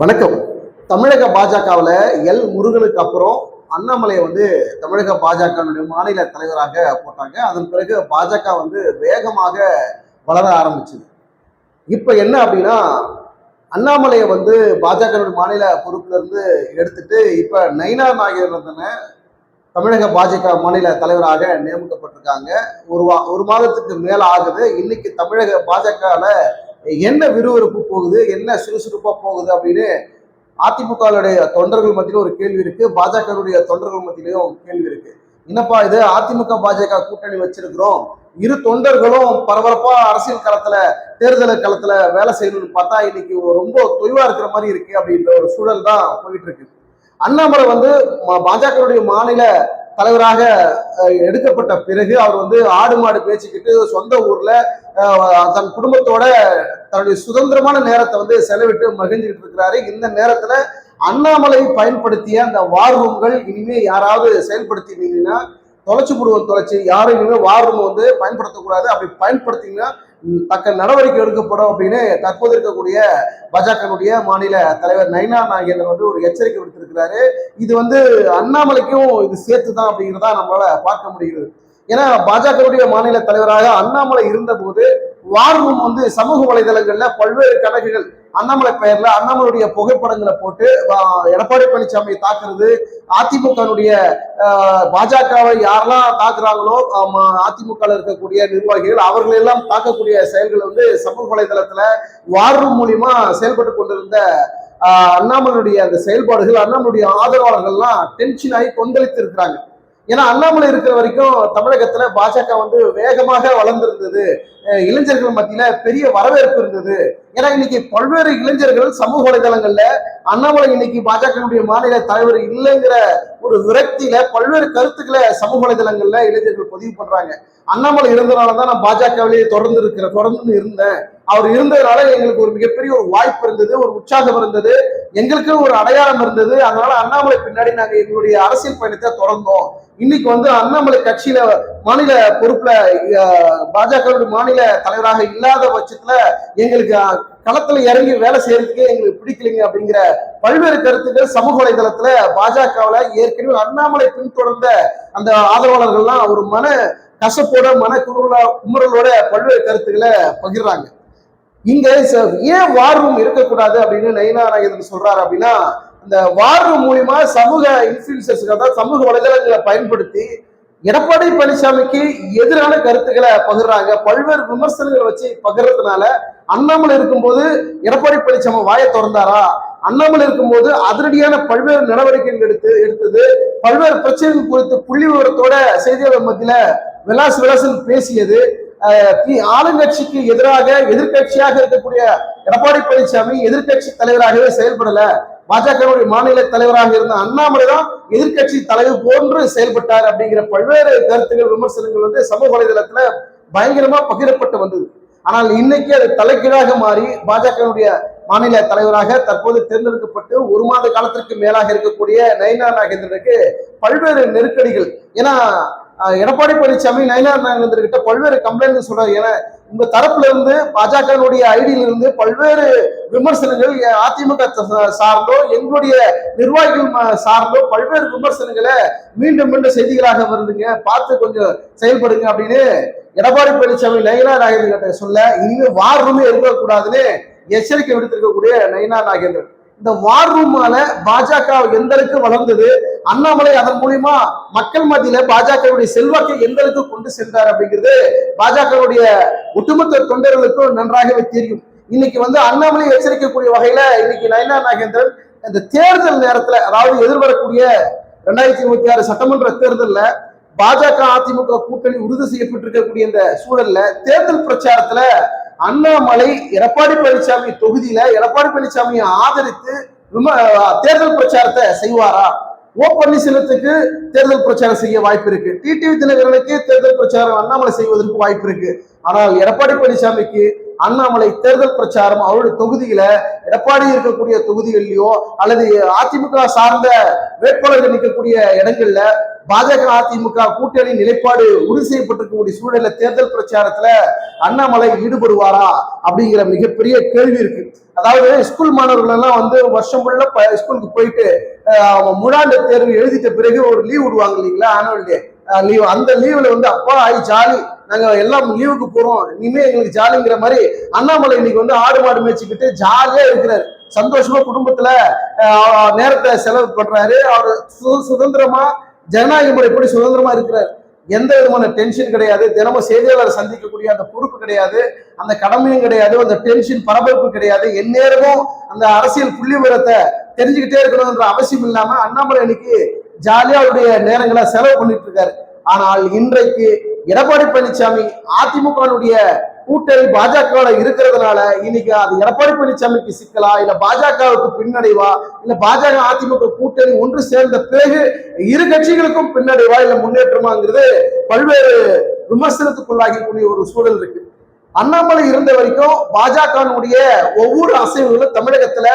வணக்கம். தமிழக பாஜகவில் எல் முருகனுக்கு அப்புறம் அண்ணாமலையை வந்து தமிழக பாஜகவினுடைய மாநில தலைவராக போட்டாங்க. அதன் பிறகு பாஜக வந்து வேகமாக வளர ஆரம்பிச்சது. இப்போ என்ன அப்படின்னா அண்ணாமலையை வந்து பாஜகவினுடைய மாநில பொறுப்பிலிருந்து எடுத்துட்டு இப்போ நைனா நாகேந்திரனை தமிழக பாஜக மாநில தலைவராக நியமிக்கப்பட்டிருக்காங்க. ஒரு வா ஒரு மாதத்துக்கு மேலே ஆகுது. இன்னைக்கு தமிழக பாஜகவில் என்ன விறுவிறுப்பு போகுது? என்ன சுறுசுறுப்பாக போகுது அப்படின்னு அதிமுகவுடைய தொண்டர்கள் மத்தியிலும் ஒரு கேள்வி இருக்கு. பாஜகவுடைய தொண்டர்கள் மத்தியிலையும் கேள்வி இருக்கு. என்னப்பா இது? அதிமுக பாஜக கூட்டணி வச்சிருக்கிறோம். இரு தொண்டர்களும் பரபரப்பா அரசியல் களத்துல தேர்தல் களத்துல வேலை செய்யணும்னு பார்த்தா இன்னைக்கு ரொம்ப தொய்வா இருக்கிற மாதிரி இருக்கு அப்படின்ற ஒரு சூழல் தான் போயிட்டு இருக்கு. அண்ணாமலை வந்து பாஜகவுடைய மாநில தலைவராக எடுக்கப்பட்ட பிறகு அவர் வந்து ஆடு மாடு பேச்சுக்கிட்டு சொந்த ஊர்ல தன் குடும்பத்தோட தன்னுடைய சுதந்திரமான நேரத்தை வந்து செலவிட்டு மகிழ்ந்துகிட்டு இருக்கிறாரு. இந்த நேரத்துல அண்ணாமலை பயன்படுத்திய அந்த வார் ரூம்கள் இனிமே யாராவது செயல்படுத்தினீங்கன்னா தொலைச்சு போடுவோம் தொலைச்சு. யாரும் இனிமேல் வார் ரூம் வந்து பயன்படுத்தக்கூடாது. அப்படி பயன்படுத்திங்கன்னா தக்க நடவடிக்கை எடுக்கப்படும் அப்படின்னு தற்போது இருக்கக்கூடிய பாஜகனுடைய மாநில தலைவர் நைனா நாகேந்திரன் வந்து ஒரு எச்சரிக்கை விடுத்திருக்கிறாரு. இது வந்து அண்ணாமலைக்கும் இது சேர்த்து தான் அப்படிங்கிறதா நம்மளால பார்க்க முடியுது ஏன்னா பாஜகவுடைய மாநில தலைவராக அண்ணாமலை இருந்தபோது வார் வந்து சமூக வலைதளங்கள்ல பல்வேறு கணக்குகள் அண்ணாமலை பெயர்ல அண்ணாமலையுடைய புகைப்படங்களை போட்டு எடப்பாடி பழனிசாமியை தாக்குறது அதிமுகனுடைய பாஜகவை யாரெல்லாம் தாக்குறாங்களோ அதிமுக இருக்கக்கூடிய நிர்வாகிகள் அவர்கள் எல்லாம் தாக்கக்கூடிய செயல்கள் வந்து சமூக வலைதளத்துல வார் ரூம் மூலியமா செயல்பட்டு கொண்டிருந்த அண்ணாமலையுடைய அந்த செயல்பாடுகள் அண்ணாமலையுடைய ஆதரவாளர்கள்லாம் டென்ஷன் ஆகி கொந்தளித்து இருக்கிறாங்க ஏன்னா அண்ணாமலை இருக்கிற வரைக்கும் தமிழகத்துல பாஜக வந்து வேகமாக வளர்ந்திருந்தது. இளைஞர்கள் மத்தியில பெரிய வரவேற்பு இருந்தது. ஏன்னா இன்னைக்கு பல்வேறு இளைஞர்கள் சமூக வலைதளங்கள்ல அண்ணாமலை இன்னைக்கு பாஜகனுடைய மாநில தலைவர் இல்லைங்கிற ஒரு விரக்தியில பல்வேறு கருத்துக்களை சமூக வலைதளங்கள்ல இளைஞர்கள் பதிவு பண்றாங்க. அண்ணாமலை இருந்தனாலதான் நான் பாஜகவிலேயே தொடர்ந்து இருக்கிற தொடர்ந்து இருந்தேன். அவர் இருந்ததுனால எங்களுக்கு ஒரு மிகப்பெரிய ஒரு வாய்ப்பு இருந்தது ஒரு உற்சாகம் இருந்தது எங்களுக்கு ஒரு அடையாளம் இருந்தது. அதனால அண்ணாமலை பின்னாடி நாங்க எங்களுடைய அரசியல் பயணத்தை தொடர்ந்தோம். இன்னைக்கு வந்து அண்ணாமலை கட்சியில மாநில பொறுப்புல பாஜகவுடைய மாநில தலைவராக இல்லாத பட்சத்துல எங்களுக்கு களத்துல இறங்கி வேலை செய்யறதுக்கே எங்களுக்கு பிடிக்கலைங்க அப்படிங்கிற பல்வேறு கருத்துக்கள் சமூக வலைதளத்துல பாஜகவுல ஏற்கனவே அண்ணாமலை பின்தொடர்ந்த அந்த ஆதரவாளர்கள்லாம் ஒரு மன கசப்போட மன குமுறலா குமுறலோட பல்வேறு கருத்துக்களை பகிர்றாங்க. இங்க ஏன் வார் ரூம் இருக்கக்கூடாது அப்படின்னு நயினா நாகேந்திரன் சொல்றாரு அப்படின்னா இந்த வார் ரூம் மூலியமா சமூக இன்ஃபுளுசர்ஸ் சமூக வலைதளங்களை பயன்படுத்தி எடப்பாடி பழனிசாமிக்கு எதிரான கருத்துக்களை பகிர்றாங்க. பல்வேறு விமர்சனங்களை வச்சு பகிர்றதுனால அண்ணாமலை இருக்கும்போது எடப்பாடி பழனிசாமி வாயை திறந்தாரா? அண்ணாமலை இருக்கும்போது அதிரடியான பல்வேறு நடவடிக்கைகள் எடுத்து எடுத்தது. பல்வேறு பிரச்சனைகள் குறித்து புள்ளி விவரத்தோட செய்தியாளர் மத்தியில விலாஸ் விலாசன் பேசியது. ஆளுங்கட்சிக்கு எதிராக எதிர்கட்சியாக இருக்கக்கூடிய எடப்பாடி பழனிசாமி எதிர்கட்சி தலைவராகவே செயல்படல. பாஜகவுடைய மாநில தலைவராக இருந்த அண்ணாமலை தான் எதிர்க்கட்சி தலைவர் போன்று செயல்பட்டார் அப்படிங்கிற பல்வேறு கருத்துகள் விமர்சனங்கள் வந்து சமூக வலைதளத்துல பயங்கரமா பகிரப்பட்டு வந்தது. ஆனால் இன்னைக்கு அது தலைகீழாக மாறி பாஜகவுடைய மாநில தலைவராக தற்போது தேர்ந்தெடுக்கப்பட்டு ஒரு மாத காலத்திற்கு மேலாக இருக்கக்கூடிய நயினா நாகேந்திரனுக்கு பல்வேறு நெருக்கடிகள். ஏன்னா எடப்பாடி பழனிசாமி நயினார் நாகேந்திரன் கிட்ட பல்வேறு கம்ப்ளைண்ட் சொல்றாரு. ஏன்னா உங்க தரப்புல இருந்து பாஜகனுடைய ஐடியில இருந்து பல்வேறு விமர்சனங்கள் அதிமுக சார்ந்தோ எங்களுடைய நிர்வாகிகள் சார்ந்தோ பல்வேறு விமர்சனங்களை மீண்டும் மீண்டும் செய்திகளாக வருதுங்க. பார்த்து கொஞ்சம் செயல்படுங்க அப்படின்னு எடப்பாடி பழனிசாமி நயினா நாகேந்திரன் கிட்ட சொல்ல இனிமே வார் ரூமே இருக்கக்கூடாதுன்னு எச்சரிக்கை விடுத்திருக்கக்கூடிய நயினா நாகேந்திரன் இந்த வார் ரூமால பாஜக எந்த அளவுக்கு வளர்ந்தது? அண்ணாமலை அதன் மூலியமா மக்கள் மத்தியில பாஜகவுடைய செல்வாக்கை எந்த அளவுக்கு கொண்டு சென்றார் அப்படிங்கிறது பாஜகவுடைய ஒட்டுமொத்த தொண்டர்களுக்கும் நன்றாகவே தெரியும். இன்னைக்கு வந்து அண்ணாமலை எச்சரிக்கக்கூடிய வகையில இன்னைக்கு நயனா நாகேந்திரன் இந்த தேர்தல் நேரத்துல அதாவது எதிர்வரக்கூடிய ரெண்டாயிரத்தி இருபத்தி ஆறு சட்டமன்ற தேர்தல்ல பாஜக அதிமுக கூட்டணி உறுதி செய்யப்பட்டிருக்கக்கூடிய இந்த சூழல்ல தேர்தல் பிரச்சாரத்துல அண்ணாமலை எடப்பாடி பழனிசாமி தொகுதியில எடப்பாடி பழனிசாமியை ஆதரித்து விம- தேர்தல் பிரச்சாரத்தை செய்வாரா? ஓ பன்னீர்செல்வத்துக்கு தேர்தல் பிரச்சாரம் செய்ய வாய்ப்பு இருக்கு. டிடிவி தினகரனுக்கு தேர்தல் பிரச்சாரம் அண்ணாமலை செய்வதற்கு வாய்ப்பு இருக்கு. ஆனால் எடப்பாடி பழனிசாமிக்கு அண்ணாமலை தேர்தல் பிரச்சாரம் அவருடைய தொகுதியில எடப்பாடி இருக்கக்கூடிய தொகுதிகள்லயோ அல்லது அதிமுக சார்ந்த வேட்பாளர்கள் நிற்கக்கூடிய இடங்கள்ல பாஜக அதிமுக கூட்டணி நிலைப்பாடு உறுதி செய்யப்பட்டிருக்கக்கூடிய சூழல்ல தேர்தல் பிரச்சாரத்துல அண்ணாமலை ஈடுபடுவாரா அப்படிங்கிற மிகப்பெரிய கேள்வி இருக்கு. அதாவது ஸ்கூல் மாணவர்கள் எல்லாம் வந்து வருஷம் ஃபுல்லா ஸ்கூலுக்கு போயிட்டு அவங்க முழாண்டு தேர்வு எழுதிட்ட பிறகு ஒரு லீவ் விடுவாங்க இல்லைங்களா ஆனுவல் டே லீவ் அந்த லீவ்ல வந்து அப்பா ஆகி ஜாலி நாங்க எல்லாம் லீவுக்கு போறோம். இனிமே எங்களுக்கு ஜாலிங்கிற மாதிரி அண்ணாமலை இன்னைக்கு வந்து ஆடு மாடு மேய்ச்சிக்கிட்டு ஜாலியா இருக்கிறாரு. சந்தோஷமா குடும்பத்துல நேரத்தை செலவு பண்றாரு. அவர் சு- சுதந்திரமா ஜனநாயக முறை எப்படி சுதந்திரமா இருக்கிறார். எந்த விதமான டென்ஷன் கிடையாது. தினமும் செய்தியாளர் சந்திக்கக்கூடிய அந்த பொறுப்பு கிடையாது. அந்த கடமையும் கிடையாது. அந்த டென்ஷன் பரபரப்பு கிடையாது. எந்நேரமும் அந்த அரசியல் புள்ளி விவரத்தை தெரிஞ்சுக்கிட்டே இருக்கணும்ன்ற அவசியம் இல்லாம அண்ணாமலை அன்னைக்கு ஜாலியா அவருடைய நேரங்களை செலவு பண்ணிட்டு இருக்காரு. ஆனால் இன்றைக்கு எடப்பாடி பழனிசாமி அதிமுகனுடைய கூட்டணி பாஜக இருக்கிறதுனால இன்னைக்கு அது எடப்பாடி பழனிசாமிக்கு சிக்கலா இல்ல பாஜகவுக்கு பின்னடைவா இல்ல பாஜக அதிமுக கூட்டணி ஒன்று சேர்ந்த பிறகு இரு கட்சிகளுக்கும் பின்னடைவா இல்ல முன்னேற்றமாங்கிறது பல்வேறு விமர்சனத்துக்குள்ளாகக்கூடிய ஒரு சூழல் இருக்கு. அண்ணாமலை இருந்த வரைக்கும் பாஜகனுடைய ஒவ்வொரு அசைவுகளும் தமிழகத்துல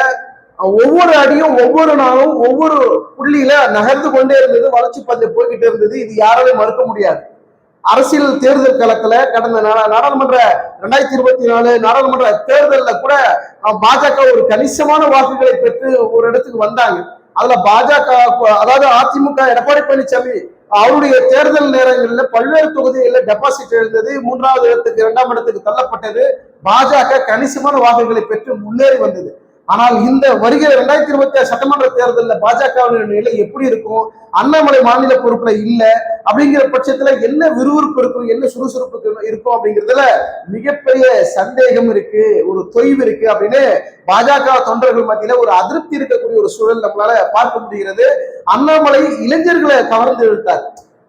ஒவ்வொரு அடியும் ஒவ்வொரு நாளும் ஒவ்வொரு புள்ளியில நகர்ந்து கொண்டே இருந்தது வளர்ச்சி பந்தை போய்கிட்டே இருந்தது இது யாராலையும் மறுக்க முடியாது. அரசியல் தேர்தல் களத்துல கடந்த நாடாளுமன்ற ரெண்டாயிரத்தி இருபத்தி நாலு நாடாளுமன்ற தேர்தலில் கூட பாஜக ஒரு கணிசமான வாக்குகளை பெற்று ஒரு இடத்துக்கு வந்தாங்க. அதுல பாஜக அதாவது அதிமுக எடப்பாடி பழனிசாமி அவருடைய தேர்தல் நேரங்களில் பல்வேறு தொகுதிகளில் டெபாசிட் எழுந்தது மூன்றாவது இடத்துக்கு இரண்டாம் இடத்துக்கு தள்ளப்பட்டது. பாஜக கணிசமான வாக்குகளை பெற்று முன்னேறி வந்தது. ஆனால் இந்த வருகிற ரெண்டாயிரத்தி இருபத்தி ஆறு சட்டமன்ற தேர்தலில் பாஜகவினுடைய நிலை எப்படி இருக்கும்? அண்ணாமலை மாநில பொறுப்புல இல்ல அப்படிங்கிற பட்சத்துல என்ன விறுவிறுப்பு இருக்கும்? என்ன சுறுசுறுப்பு இருக்கும் அப்படிங்கிறதுல மிகப்பெரிய சந்தேகம் இருக்கு ஒரு தொய்வு இருக்கு அப்படின்னு பாஜக தொண்டர்கள் மத்தியில ஒரு அதிருப்தி இருக்கக்கூடிய ஒரு சூழல் நம்மளால பார்க்க முடிகிறது. அண்ணாமலை இளைஞர்களை கவர்ந்து இழுத்தார்.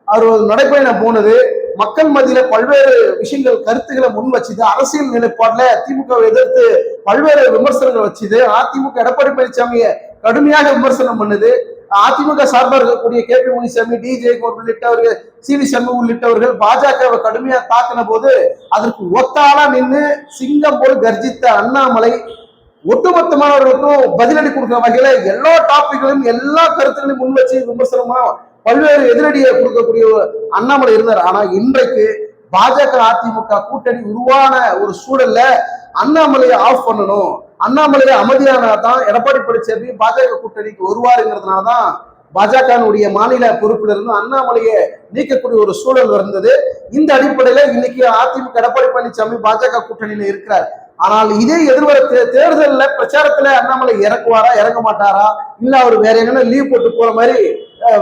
அவர் ஒரு நடைப்பயணம் போனது. மக்கள் மத்தியில பல்வேறு விஷயங்கள் கருத்துக்களை முன் வச்சுது. அரசியல் நிலைப்பாடுல திமுக எதிர்த்து பல்வேறு விமர்சனங்கள் வச்சுது. அதிமுக எடப்பாடி பழனிசாமியை கடுமையாக விமர்சனம் பண்ணுது. அதிமுக சார்பாக இருக்கக்கூடிய K P Munisamy D Jayakumar உள்ளிட்டவர்கள் C V Shanmugam உள்ளிட்டவர்கள் பாஜகவை கடுமையா தாக்கின போது அதற்கு ஒத்தாளா நின்று சிங்கம் போல் கர்ஜித்த அண்ணாமலை ஒட்டுமொத்தமானவர்களுக்கும் பதிலடி கொடுக்குற வகையில எல்லா டாபிக்களையும் எல்லா கருத்துக்களையும் முன் வச்சு விமர்சனமா பல்வேறு எதிரடியை கொடுக்கக்கூடிய ஒரு அண்ணாமலை இருந்தார். ஆனா இன்றைக்கு பாஜக அதிமுக கூட்டணி உருவான ஒரு சூழல்ல அண்ணாமலையை ஆஃப் பண்ணணும். அண்ணாமலையை அமைதியானா தான் எடப்பாடி பழனிசாமி பாஜக கூட்டணிக்கு வருவாருங்கிறதுனால தான் பாஜகனுடைய மாநில பொறுப்பில் இருந்து அண்ணாமலையை நீக்கக்கூடிய ஒரு சூழல் இருந்தது இந்த அடிப்படையில இன்னைக்கு அதிமுக எடப்பாடி பழனிசாமி பாஜக கூட்டணியில இருக்கிறார். ஆனால் இதே எதிர்வர தே- தேர்தல்ல பிரச்சாரத்துல அண்ணாமலை இறக்குவாரா இறங்க மாட்டாரா இல்ல அவர் வேற எங்கன்னா லீவ் போட்டு போற மாதிரி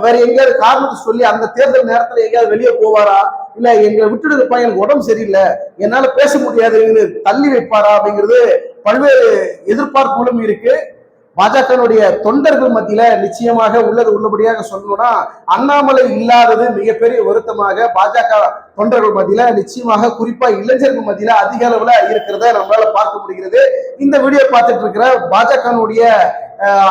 வேற எங்கேயாவது காரணத்தை சொல்லி அந்த தேர்தல் நேரத்துல எங்கேயாவது வெளியே போவாரா? இல்ல எங்களை விட்டுடுதுப்பா எனக்கு உடம்பு சரியில்லை என்னால பேச முடியாதுன்னு தள்ளி வைப்பாரா அப்படிங்கிறது பல்வேறு எதிர்பார்ப்புகளும் இருக்கு. பாஜகனுடைய தொண்டர்கள் மத்தியில நிச்சயமாக உள்ளது உள்ளபடியாக சொல்லணும்னா அண்ணாமலை இல்லாதது மிகப்பெரிய வருத்தமாக பாஜக தொண்டர்கள் மத்தியில நிச்சயமாக குறிப்பா இளைஞர்கள் மத்தியில அதிக அளவுல இருக்கிறத நம்மளால பார்க்க முடிகிறது. இந்த வீடியோ பார்த்துட்டு இருக்கிற பாஜகனுடைய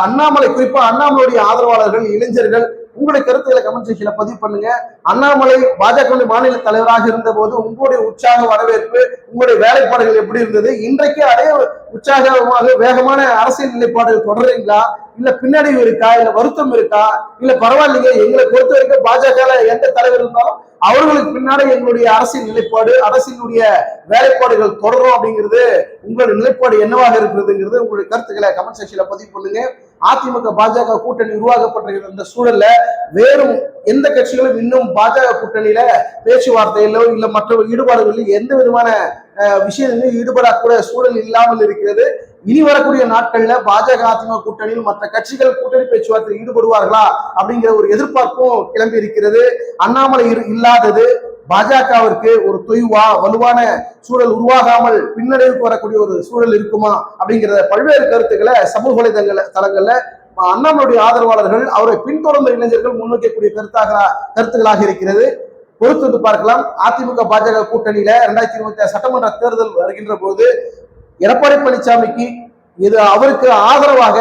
அண்ணாமலை குறிப்பா அண்ணாமலையுடைய ஆதரவாளர்கள் இளைஞர்கள் உங்களுடைய கருத்துக்களை கமெண்ட் செக்ஷன்ல பதிவு பண்ணுங்க. அண்ணாமலை பாஜக மாநில தலைவராக இருந்த போது உங்களுடைய உற்சாக வரவேற்பு உங்களுடைய வேலைப்பாடுகள் எப்படி இருந்தது? இன்றைக்கு அதே உற்சாகமாக வேகமான அரசியல் நிலைப்பாடுகள் தொடர்றீங்களா? இல்ல பின்னடைவு இருக்கா? இல்ல வருத்தம் இருக்கா? இல்ல பரவாயில்லைங்க எங்களை பொறுத்த வரைக்கும் பாஜக எந்த தலைவர் இருந்தாலும் அவர்களுக்கு பின்னாடி எங்களுடைய அரசியல் நிலைப்பாடு அரசினுடைய வேலைப்பாடுகள் தொடரும் அப்படிங்கிறது உங்களுடைய நிலைப்பாடு என்னவாக இருக்கிறதுங்கிறது உங்களுடைய கருத்துக்களை கமெண்ட் செக்ஷன்ல பதிவு பண்ணுங்க. அதிமுக பாஜக கூட்டணி உருவாக்கப்பட்டிருக்கிற அந்த சூழல்ல வேறும் எந்த கட்சிகளும் இன்னும் பாஜக கூட்டணியில பேச்சுவார்த்தையிலோ இல்ல மற்ற ஈடுபாடுகளில் எந்த விதமான விஷயங்களிலும் ஈடுபடக்கூட சூழல் இல்லாமல் இருக்கிறது. இனி வரக்கூடிய நாட்கள்ல பாஜக அதிமுக கூட்டணியில் மற்ற கட்சிகள் கூட்டணி பேச்சுவார்த்தையில் ஈடுபடுவார்களா அப்படிங்கிற ஒரு எதிர்பார்ப்பும் கிளம்பி இருக்கிறது. அண்ணாமலை இரு- இல்லாதது பாஜகவிற்கு ஒரு தொய்வா வலுவான சூழல் உருவாகாமல் பின்னடைவுக்கு வரக்கூடிய ஒரு சூழல் இருக்குமா அப்படிங்கிற பல்வேறு கருத்துக்களை சமூக வலைதளங்கள தளங்கள்ல அண்ணாமலையுடைய ஆதரவாளர்கள் அவரை பின்தொடர்ந்த இளைஞர்கள் முன்வைக்கக்கூடிய கருத்தாக கருத்துக்களாக இருக்கிறது. பொறுத்து வந்து பார்க்கலாம். அதிமுக பாஜக கூட்டணியில ரெண்டாயிரத்தி இருபத்தி ஆறு சட்டமன்ற தேர்தல் வருகின்ற போது எடப்பாடி பழனிசாமிக்கு இது அவருக்கு ஆதரவாக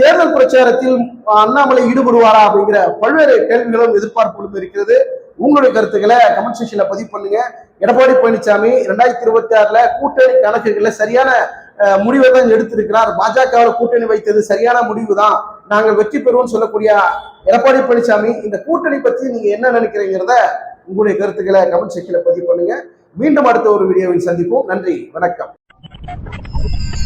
தேர்தல் பிரச்சாரத்தில் அண்ணாமலை ஈடுபடுவாரா அப்படிங்கிற பல்வேறு கேள்விகளும் எதிர்பார்ப்புகளும் இருக்கிறது. உங்களுடைய கருத்துக்களை கமெண்ட் செக்ஷன்ல பதிவு பண்ணுங்க. எடப்பாடி பழனிசாமி ரெண்டாயிரத்தி இருபத்தி ஆறுல கூட்டணி கணக்குகளை சரியான முடிவை தான் எடுத்திருக்கிறார். பாஜகவில் கூட்டணி வைத்தது சரியான முடிவு தான் நாங்கள் வெற்றி பெறுவோம்னு சொல்லக்கூடிய எடப்பாடி பழனிசாமி இந்த கூட்டணி பத்தி நீங்க என்ன நினைக்கிறீங்கிறத உங்களுடைய கருத்துக்களை கமெண்ட் செக்ஷன்ல பதிவு பண்ணுங்க. மீண்டும் அடுத்த ஒரு வீடியோவில் சந்திப்போம். நன்றி. வணக்கம். Thank you.